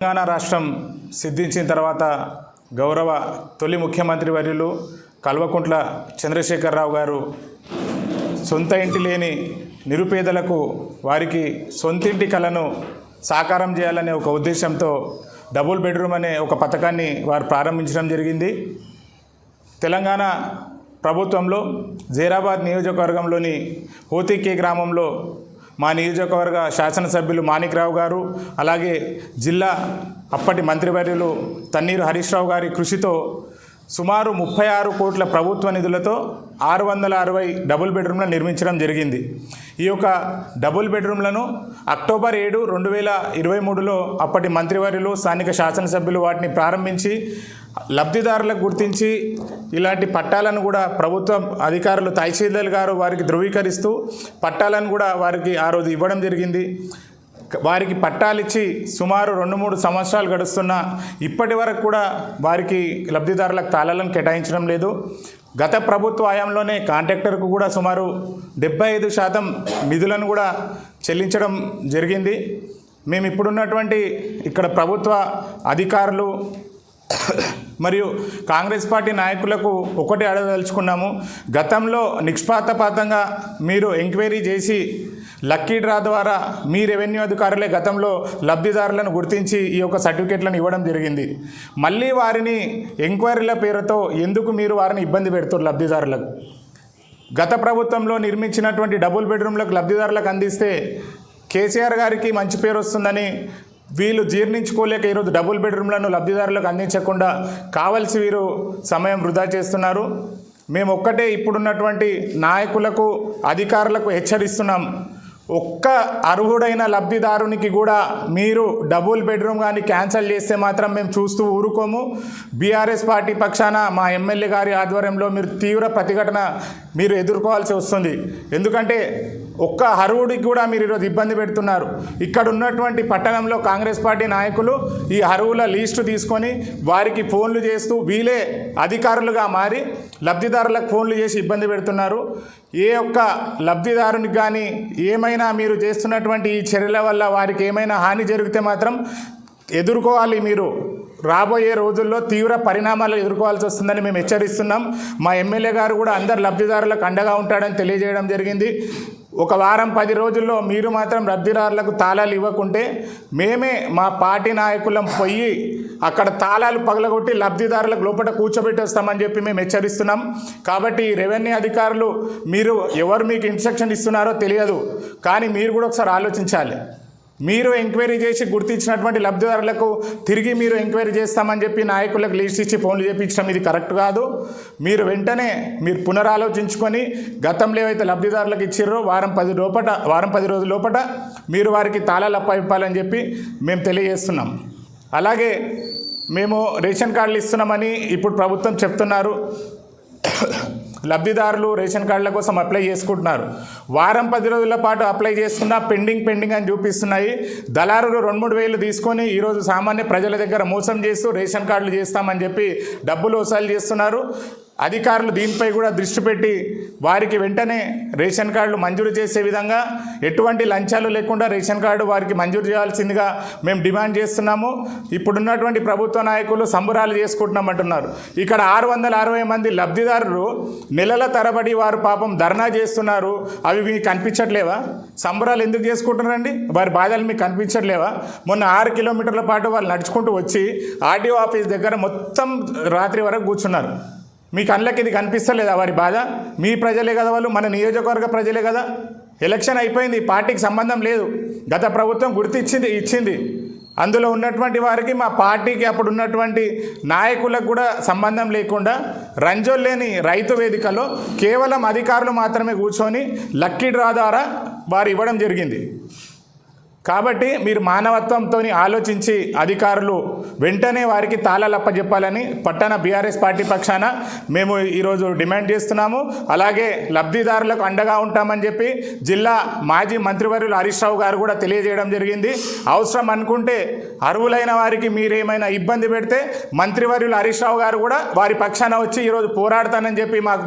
తెలంగాణ రాష్ట్రం సిద్ధించిన తర్వాత గౌరవ తొలి ముఖ్యమంత్రి వర్యులు కల్వకుంట్ల చంద్రశేఖరరావు గారు సొంత ఇంటి లేని నిరుపేదలకు వారికి సొంతింటి కలను సాకారం చేయాలనే ఒక ఉద్దేశంతో డబుల్ బెడ్రూమ్ అనే ఒక పథకాన్ని వారు ప్రారంభించడం జరిగింది. తెలంగాణ ప్రభుత్వంలో జైరాబాద్ నియోజకవర్గంలోని హోతికే గ్రామంలో మా నియోజకవర్గ శాసనసభ్యులు మాణిక్రావు గారు అలాగే జిల్లా అప్పటి మంత్రివర్యులు తన్నీరు హరీష్ రావు గారి కృషితో సుమారు ముప్పై ఆరు కోట్ల ప్రభుత్వ నిధులతో ఆరు వందల అరవై డబుల్ బెడ్రూమ్లను నిర్మించడం జరిగింది. ఈ యొక్క డబుల్ బెడ్రూమ్లను అక్టోబర్ ఏడు రెండు వేల ఇరవై మూడులో అప్పటి మంత్రివర్యులు స్థానిక శాసనసభ్యులు వాటిని ప్రారంభించి లబ్ధిదారులకు గుర్తించి ఇలాంటి పట్టాలను కూడా ప్రభుత్వ అధికారులు తహసీల్దార్ గారు వారికి ధృవీకరిస్తూ పట్టాలను కూడా వారికి ఆ రోజు ఇవ్వడం జరిగింది. వారికి పట్టాలిచ్చి సుమారు రెండు మూడు సంవత్సరాలు గడుస్తున్నా ఇప్పటి వరకు కూడా వారికి లబ్ధిదారులకు తాళాలను కేటాయించడం లేదు. గత ప్రభుత్వ హయాంలోనే కాంట్రాక్టర్కు కూడా సుమారు డెబ్బై ఐదు శాతం నిధులను కూడా చెల్లించడం జరిగింది. మేము ఇప్పుడున్నటువంటి ఇక్కడ ప్రభుత్వ అధికారులు మరియు కాంగ్రెస్ పార్టీ నాయకులకు ఒకటి అడగదలుచుకున్నాము. గతంలో నిష్పాతపాతంగా మీరు ఎంక్వైరీ చేసి లక్కీ డ్రా ద్వారా మీ రెవెన్యూ అధికారులే గతంలో లబ్ధిదారులను గుర్తించి ఈ యొక్క సర్టిఫికెట్లను ఇవ్వడం జరిగింది. మళ్ళీ వారిని ఎంక్వైరీల పేరుతో ఎందుకు మీరు వారిని ఇబ్బంది పెడుతున్నారు లబ్ధిదారులకు? గత ప్రభుత్వంలో నిర్మించినటువంటి డబుల్ బెడ్రూమ్లకు లబ్ధిదారులకు అందిస్తే కేసీఆర్ గారికి మంచి పేరు వస్తుందని వీళ్ళు జీర్ణించుకోలేక ఈరోజు డబుల్ బెడ్రూమ్లను లబ్ధిదారులకు అందించకుండా కావలసి వీరు సమయం వృధా చేస్తున్నారు. మేము ఒక్కటే ఇప్పుడున్నటువంటి నాయకులకు అధికారులకు హెచ్చరిస్తున్నాం. ఒక్క అర్హుడైన లబ్ధిదారునికి కూడా మీరు డబుల్ బెడ్రూమ్ కానీ క్యాన్సిల్ చేస్తే మాత్రం మేము చూస్తూ ఊరుకోము. బీఆర్ఎస్ పార్టీ పక్షాన మా ఎమ్మెల్యే గారి ఆధ్వర్యంలో మీరు తీవ్ర ప్రతిఘటన మీరు ఎదుర్కోవాల్సి వస్తుంది. ఎందుకంటే ఒక్క హరువుడికి కూడా మీరు ఈరోజు ఇబ్బంది పెడుతున్నారు. ఇక్కడ ఉన్నటువంటి పట్టణంలో కాంగ్రెస్ పార్టీ నాయకులు ఈ హరువుల లీస్టు తీసుకొని వారికి ఫోన్లు చేస్తూ వీలే అధికారులుగా మారి లబ్ధిదారులకు ఫోన్లు చేసి ఇబ్బంది పెడుతున్నారు. ఏ ఒక్క లబ్ధిదారునికి కానీ ఏమైనా మీరు చేస్తున్నటువంటి ఈ చర్యల వల్ల వారికి ఏమైనా హాని జరిగితే మాత్రం ఎదుర్కోవాలి మీరు. రాబోయే రోజుల్లో తీవ్ర పరిణామాలు ఎదుర్కోవాల్సి వస్తుందని మేము హెచ్చరిస్తున్నాం. మా ఎమ్మెల్యే గారు కూడా అందరు లబ్ధిదారులకు అండగా ఉంటాడని తెలియజేయడం జరిగింది. ఒక వారం పది రోజుల్లో మీరు మాత్రం లబ్ధిదారులకు తాళాలు ఇవ్వకుంటే మేమే మా పార్టీ నాయకులం పోయి అక్కడ తాళాలు పగలగొట్టి లబ్ధిదారులకు లోపల కూర్చోబెట్టి వస్తామని చెప్పి మేము హెచ్చరిస్తున్నాం. కాబట్టి రెవెన్యూ అధికారులు మీరు ఎవరు మీకు ఇన్స్ట్రక్షన్ ఇస్తున్నారో తెలియదు. కానీ మీరు కూడా ఒకసారి ఆలోచించాలి. మీరు ఎంక్వైరీ చేసి గుర్తించినటువంటి లబ్ధిదారులకు తిరిగి మీరు ఎంక్వైరీ చేస్తామని చెప్పి నాయకులకు లిస్ట్ ఇచ్చి ఫోన్లు చేయించడం ఇది కరెక్ట్ కాదు. మీరు వెంటనే మీరు పునరాలోచించుకొని గతంలో ఏవైతే లబ్ధిదారులకు ఇచ్చిర్రో వారం పది లోపట వారం పది రోజుల లోపట మీరు వారికి తాళాలు అప్పయివ్వాలని చెప్పి మేము తెలియజేస్తున్నాం. అలాగే మేము రేషన్ కార్డులు ఇస్తున్నామని ఇప్పుడు ప్రభుత్వం చెప్తున్నారు. లబ్ధిదారులు రేషన్ కార్డుల కోసం అప్లై చేసుకుంటున్నారు. వారం పది రోజుల పాటు అప్లై చేసుకున్నా పెండింగ్ పెండింగ్ అని చూపిస్తున్నాయి. దళారులు రెండు మూడు వేలు తీసుకొని ఈరోజు సామాన్య ప్రజల దగ్గర మోసం చేస్తూ రేషన్ కార్డులు చేస్తామని చెప్పి డబ్బులు వసూలు చేస్తున్నారు. అధికారులు దీనిపై కూడా దృష్టి పెట్టి వారికి వెంటనే రేషన్ కార్డులు మంజూరు చేసే విధంగా ఎటువంటి లంచాలు లేకుండా రేషన్ కార్డు వారికి మంజూరు చేయాల్సిందిగా మేము డిమాండ్ చేస్తున్నాము. ఇప్పుడున్నటువంటి ప్రభుత్వ నాయకులు సంబురాలు చేసుకుంటున్నామంటున్నారు. ఇక్కడ ఆరు వందల అరవై మంది లబ్ధిదారులు నెలల తరబడి వారు పాపం ధర్నా చేస్తున్నారు. అవి మీకు కనిపించట్లేవా? సంబరాలు ఎందుకు చేసుకుంటున్నారండి? వారి బాధలు మీకు కనిపించట్లేవా? మొన్న ఆరు కిలోమీటర్ల పాటు వాళ్ళు నడుచుకుంటూ వచ్చి ఆర్డీఓ ఆఫీస్ దగ్గర మొత్తం రాత్రి వరకు కూర్చున్నారు. మీ కళ్ళకి ఇది కనిపిస్తలేదా వారి బాధ? మీ ప్రజలే కదా వాళ్ళు మన నియోజకవర్గ ప్రజలే కదా? ఎలక్షన్ అయిపోయింది పార్టీకి సంబంధం లేదు. గత ప్రభుత్వం గుర్తిచ్చింది ఇచ్చింది. అందులో ఉన్నటువంటి వారికి మా పార్టీకి అప్పుడు ఉన్నటువంటి నాయకులకు కూడా సంబంధం లేకుండా రంజోల్ లేని రైతు వేదికలో కేవలం అధికారులు మాత్రమే కూర్చొని లక్కీ డ్రా ద్వారా వారు ఇవ్వడం జరిగింది. కాబట్టి మీరు మానవత్వంతో ఆలోచించి అధికారులు వెంటనే వారికి తాళాలప్పజెప్పాలని పట్టణ బీఆర్ఎస్ పార్టీ పక్షాన మేము ఈరోజు డిమాండ్ చేస్తున్నాము. అలాగే లబ్ధిదారులకు అండగా ఉంటామని చెప్పి జిల్లా మాజీ మంత్రివర్యులు హరీష్ రావు గారు కూడా తెలియజేయడం జరిగింది. అవసరం అనుకుంటే అర్హులైన వారికి మీరేమైనా ఇబ్బంది పెడితే మంత్రివర్యులు హరీష్ రావు గారు కూడా వారి పక్షాన వచ్చి ఈరోజు పోరాడతానని చెప్పి మాకు